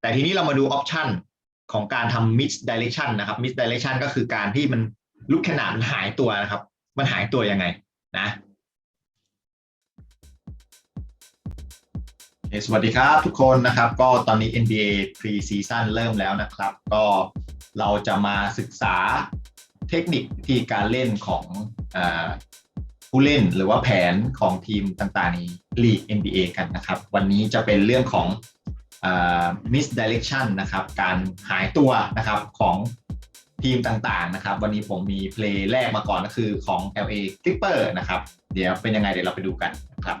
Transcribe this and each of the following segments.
แต่ทีนี้เรามาดูออปชันของการทำ mix direction นะครับ mix direction ก็คือการที่มันลูกขนาดมันหายตัวนะครับ มันหายตัวยังไงนะสวัสดีครับทุกคนนะครับ ก็ตอนนี้ NBA pre-season เริ่มแล้วนะครับ ก็เราจะมาศึกษาเทคนิคที่การเล่นของอผู้เล่นหรือว่าแผนของทีมต่างๆในลีก NBA กันนะครับ วันนี้จะเป็นเรื่องของ มิสดิเรกชันนะครับการหายตัวนะครับของทีมต่างๆนะครับ วันนี้ผมมีเพลย์แรกมาก่อนก็คือของ LA Clipper นะครับ เดี๋ยวเป็นยังไงเดี๋ยวเราไปดูกันนะครับ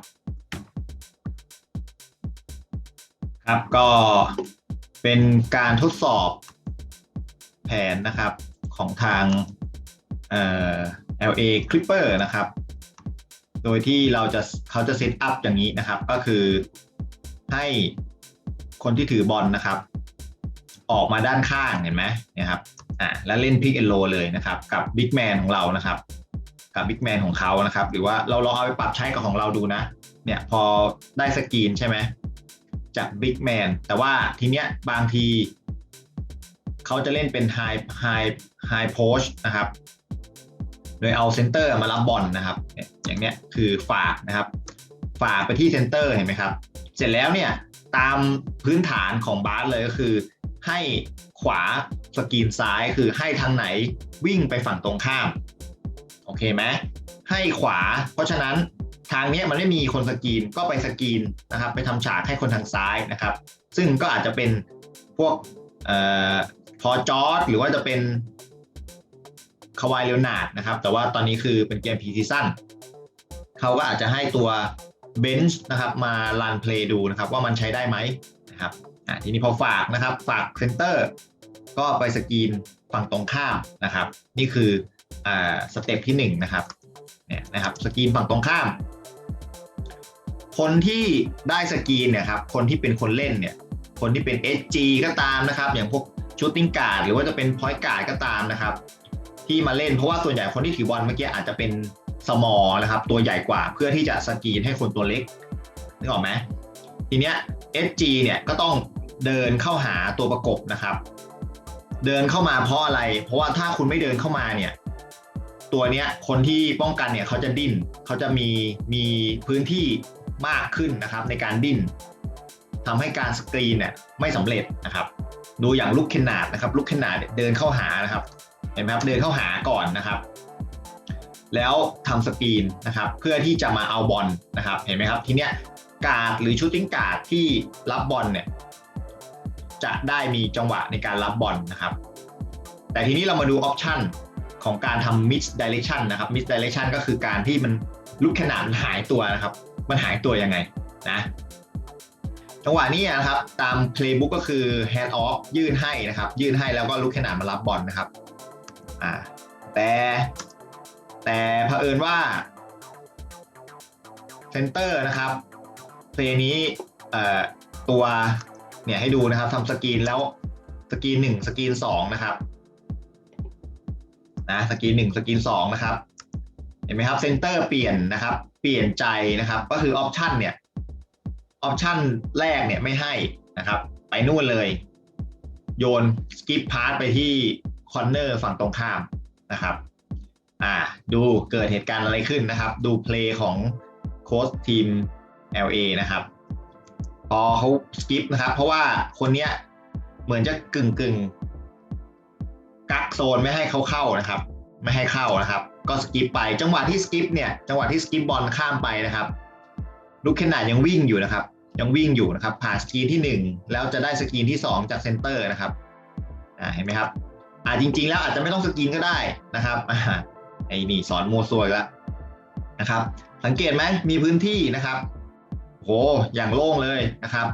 ครับก็เป็นการทดสอบแผนนะครับของทางเอ่อ LA Clipper นะครับ โดยที่เราจะเขาจะเซตอัพอย่างนี้นะครับ ก็คือให้ คนที่ถือบอลนะครับ ออกมาด้านข้างเห็นไหมนะครับอ่าแล้วเล่นพิกเอนโลเลยนะครับ กับบิ๊กแมนของเรานะครับ กับบิ๊กแมนของเขานะครับ หรือว่าเราลองเอาไปปรับใช้กับของเราดูนะ เนี่ยพอได้สกรีนใช่ไหมจากบิ๊กแมนแต่ว่าทีเนี้ยบางทีเขาจะเล่นเป็นไฮไฮไฮโพชนะครับ โดยเอาเซนเตอร์มารับบอลนะครับเนี่ยอย่างเนี้ยคือฝากนะครับ ฝากไปที่เซนเตอร์เห็นไหมครับ เสร็จแล้วเนี่ย ตามพื้นฐานของบาสเลยก็คือ ให้ขวาสกรีนซ้ายคือให้ทางไหนวิ่งไปฝั่งตรงข้าม โอเคไหมให้ขวา เพราะฉะนั้นทางนี้มันไม่มีคนสกรีนก็ไปสกรีนนะครับไปทำฉากให้คนทางซ้ายนะครับ ซึ่งก็อาจจะเป็นพวกออพอจอร์ดหรือว่าจะเป็นคาวายเลโอนาดนะครับ แต่ว่าตอนนี้คือเป็นเกมพีซีซั่นเขาก็อาจจะให้ตัว เบนช์นะครับมาลันเพลย์ดูนะครับว่ามันใช้ได้ไหมนะครับอะทีนี้พอฝากนะครับฝากเซนเตอร์ก็ไปสกรีนฝั่งตรงข้ามนะครับ นี่คืออ่าสเต็ปที่หนึ่งนะครับเนี่ยนะครับสกรีนฝั่งตรงข้าม คนที่ได้สกรีนเนี่ยครับคนที่เป็นคนเล่นเนี่ยคนที่เป็น SG ก็ตามนะครับ อย่างพวกชูตติ้งการ์ดหรือว่าจะเป็นพอยต์การ์ดก็ตามนะครับ ที่มาเล่นเพราะว่าส่วนใหญ่คนที่ถือบอลเมื่อกี้อาจจะเป็น สมอลนะครับ ตัวใหญ่กว่าเพื่อที่จะสกรีนให้คนตัวเล็กนึกออกไหมทีเนี้ย SG เนี่ยก็ต้องเดินเข้าหาตัวประกบนะครับ เดินเข้ามาเพราะอะไร เพราะว่าถ้าคุณไม่เดินเข้ามาเนี่ย ตัวเนี้ยคนที่ป้องกันเนี่ยเขาจะดิ้นเขาจะมีมีพื้นที่มากขึ้นนะครับ ในการดิ้นทำให้การสกรีนเนี่ยไม่สำเร็จนะครับ ดูอย่างลูกเคนนาดนะครับ ลูกเคนนาดเดินเข้าหานะครับ เห็นไหมครับเดินเข้าหาก่อนนะครับ แล้วทำสกรีนนะครับเพื่อที่จะมาเอาบอลนะครับเห็นไหมครับทีเนี้ยการ์ดหรือชูตติ้งการ์ดที่รับบอลเนี่ยจะได้มีจังหวะในการรับบอลนะครับ แต่ทีนี้เรามาดูออปชันของการทำ mix direction นะครับ mix direction ก็คือการที่มันลูกขนาดมันหายตัวนะครับ มันหายตัวยังไงนะจังหวะนี้นะครับตาม playbook ก็คือ hand off ยื่นให้นะครับ ยื่นให้แล้วก็ลูกขนาดมารับบอลนะครับอ่าแต่ แต่เผอิญว่าเซนเตอร์นะครับเพลนี้ตัวเนี่ยให้ดูนะครับทำสกรีนแล้วสกรีนหนึ่งสกรีนสองนะครับนะสกรีนหนึ่งสกรีนสองนะครับ เห็นไหมครับเซนเตอร์เปลี่ยนนะครับ เปลี่ยนใจนะครับ ก็คือออปชันเนี่ยออปชันแรกเนี่ยไม่ให้นะครับ ไปนู่นเลย โยนสกิปพาร์ไปที่คอนเนอร์ฝั่งตรงข้ามนะครับ อ่าดูเกิดเหตุการณ์อะไรขึ้นนะครับ ดูเพลย์ของโค้ชทีม LA นะครับพอเขาสกิปนะครับ เพราะว่าคนเนี้ยเหมือนจะกึ่งกึ่งกักโซนไม่ให้เขาเข้านะครับ ไม่ให้เข้านะครับ ก็สกิปไปจังหวะที่สกิปเนี่ยจังหวะที่สกิปบอลข้ามไปนะครับลูกเคนนาดยังวิ่งอยู่นะครับ ยังวิ่งอยู่นะครับ ผ่านสกรีนที่ 1 แล้วจะได้สกรีนที่ 2 จากเซนเตอร์นะครับอ่าเห็นไหมครับอ่าจริง ๆ แล้วอาจจะไม่ต้องสกรีนก็ได้นะครับอ่า ไอ้นี่สอนมัวซวยแล้วนะครับ สังเกตไหมมีพื้นที่นะครับโหอย่างโล่งเลยนะครับ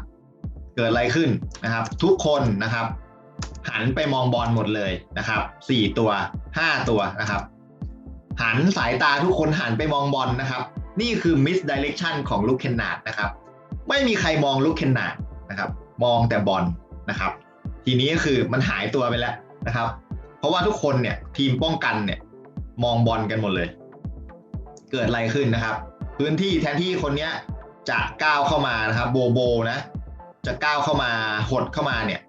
เกิดอะไรขึ้นนะครับ ทุกคนนะครับ หันไปมองบอลหมดเลยนะครับสี่ตัวห้าตัวนะครับ หันสายตาทุกคนหันไปมองบอลนะครับ นี่คือ miss direction ของลูกเคนนาดนะครับ ไม่มีใครมองลูกเคนนาดนะครับ มองแต่บอลนะครับ ทีนี้ก็คือมันหายตัวไปแล้วนะครับ เพราะว่าทุกคนเนี่ยทีมป้องกันเนี่ย มองบอลกันหมดเลย เกิดอะไรขึ้นนะครับ พื้นที่แทนที่คนเนี้ยจะก้าวเข้ามานะครับโบโบนะ จะก้าวเข้ามาหดเข้ามาเนี่ย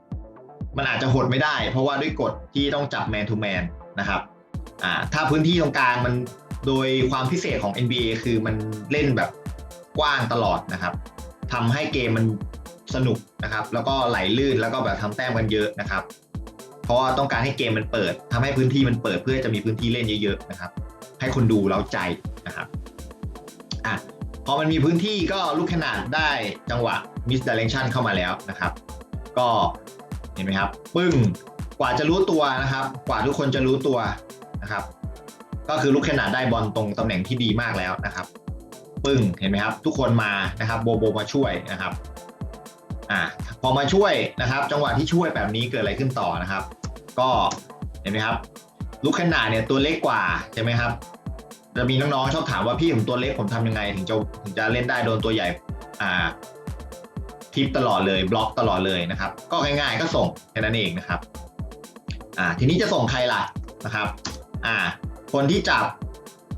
มันอาจจะหดไม่ได้ เพราะว่าด้วยกฎที่ต้องจับแมนทูแมนนะครับอ่าถ้าพื้นที่ตรงกลางมันโดยความพิเศษของ NBA คือมันเล่นแบบกว้างตลอดนะครับทำให้เกมมันสนุกนะครับ แล้วก็ไหลลื่นแล้วก็แบบทำแต้มกันเยอะนะครับ เพราะว่าต้องการให้เกมมันเปิดทำให้พื้นที่มันเปิดเพื่อจะมีพื้นที่เล่นเยอะๆนะครับ ให้คนดูเล้าใจนะครับอะพอมันมีพื้นที่ก็ลูกขนาดได้จังหวะ miss direction เข้ามาแล้วนะครับ ก็เห็นไหมครับ ปึ้งกว่าจะรู้ตัวนะครับ กว่าทุกคนจะรู้ตัวนะครับ ก็คือลูกขนาดได้บอลตรงตำแหน่งที่ดีมากแล้วนะครับ ปึ้งเห็นไหมครับ ทุกคนมานะครับโบโบมาช่วยนะครับ อ่าพอมาช่วยนะครับ จังหวะที่ช่วยแบบนี้เกิดอะไรขึ้นต่อนะครับ ก็เห็นไหมครับ ลูกขนาดเนี่ยตัวเล็กกว่าใช่ไหมครับจะมีน้องๆชอบถามว่าพี่ผมตัวเล็กผมทำยังไง ถึงจะถึงจะเล่นได้โดนตัวใหญ่อ่าทิปตลอดเลยบล็อกตลอดเลยนะครับ ก็ง่ายๆก็ส่งแค่นั้นเองนะครับอ่าทีนี้จะส่งใครล่ะนะครับอ่าคนที่จับ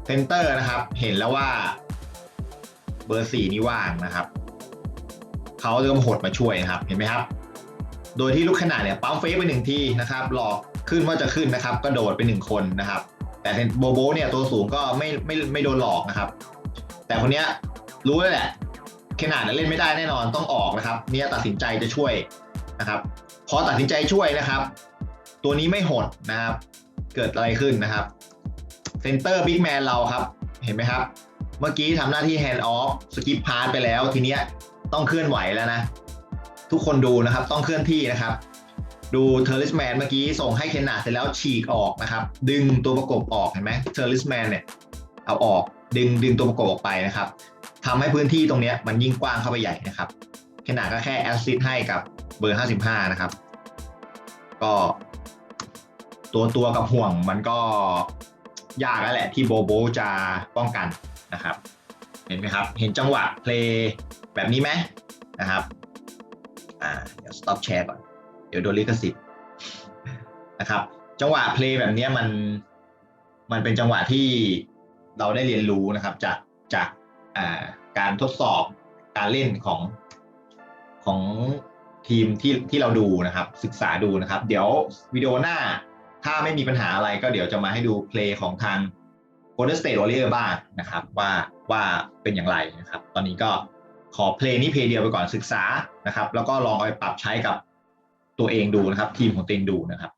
เซนเตอร์นะครับ เห็นแล้วว่า เบอร์สี่นี่ว่างนะครับ เขาเริ่มหดมาช่วยนะครับเห็นไหมครับ โดยที่ลูกขนาดเนี่ยปั๊มเฟซไปหนึ่งทีนะครับหลอกขึ้นว่าจะขึ้นนะครับกระโดดไปหนึ่งคนนะครับ แต่โบโบเนี่ยตัวสูงก็ไม่ไม่ไม่โดนหลอกนะครับ แต่คนเนี้ยรู้แล้วแหละขนาดเล่นไม่ได้แน่นอนต้องออกนะครับ เนี่ยตัดสินใจจะช่วยนะครับพอตัดสินใจช่วยนะครับ ตัวนี้ไม่หดนะครับ เกิดอะไรขึ้นนะครับเซนเตอร์บิ๊กแมนเราครับ เห็นไหมครับ เมื่อกี้ทำหน้าที่แฮนด์ออฟสกิปพาสไปแล้วทีเนี้ย ต้องเคลื่อนไหวแล้วนะ ทุกคนดูนะครับ ต้องเคลื่อนที่นะครับ ดูเทอร์ลิสแมนเมื่อกี้ส่งให้เคนนาเสร็จแล้วฉีกออกนะครับ ดึงตัวประกบออกเห็นไหมเทอร์ลิสแมนเนี่ยเอาออกดึงดึงตัวประกบออกไปนะครับทำให้พื้นที่ตรงนี้มันยิ่งกว้างเข้าไปใหญ่นะครับเคนนาก็แค่แอสซิสให้กับเบอร์ 55 นะครับ ก็ตัวตัวกับห่วงมันก็ยากแล้วแหละที่โบโบจะป้องกันนะครับ เห็นไหมครับ เห็นจังหวะเพลย์แบบนี้ไหมนะครับอ่าเดี๋ยว stop share ก่อน เดี๋ยวโดนลิขสิทธิ์นะครับจังหวะเพลย์แบบนี้มันมันเป็นจังหวะที่เราได้เรียนรู้นะครับ จากจากอ่าการทดสอบการเล่นของของทีมที่ที่เราดูนะครับ ศึกษาดูนะครับ เดี๋ยววิดีโอหน้าถ้าไม่มีปัญหาอะไรก็เดี๋ยวจะมาให้ดูเพลย์ของทาง Golden State Warrior บ้างนะครับว่าว่าเป็นอย่างไรนะครับตอนนี้ก็ขอเพลงนี้เพลงเดียวไปก่อนศึกษานะครับ แล้วก็ลองเอาไปปรับใช้กับตัวเองดูนะครับ ทีมของตัวเองดูนะครับ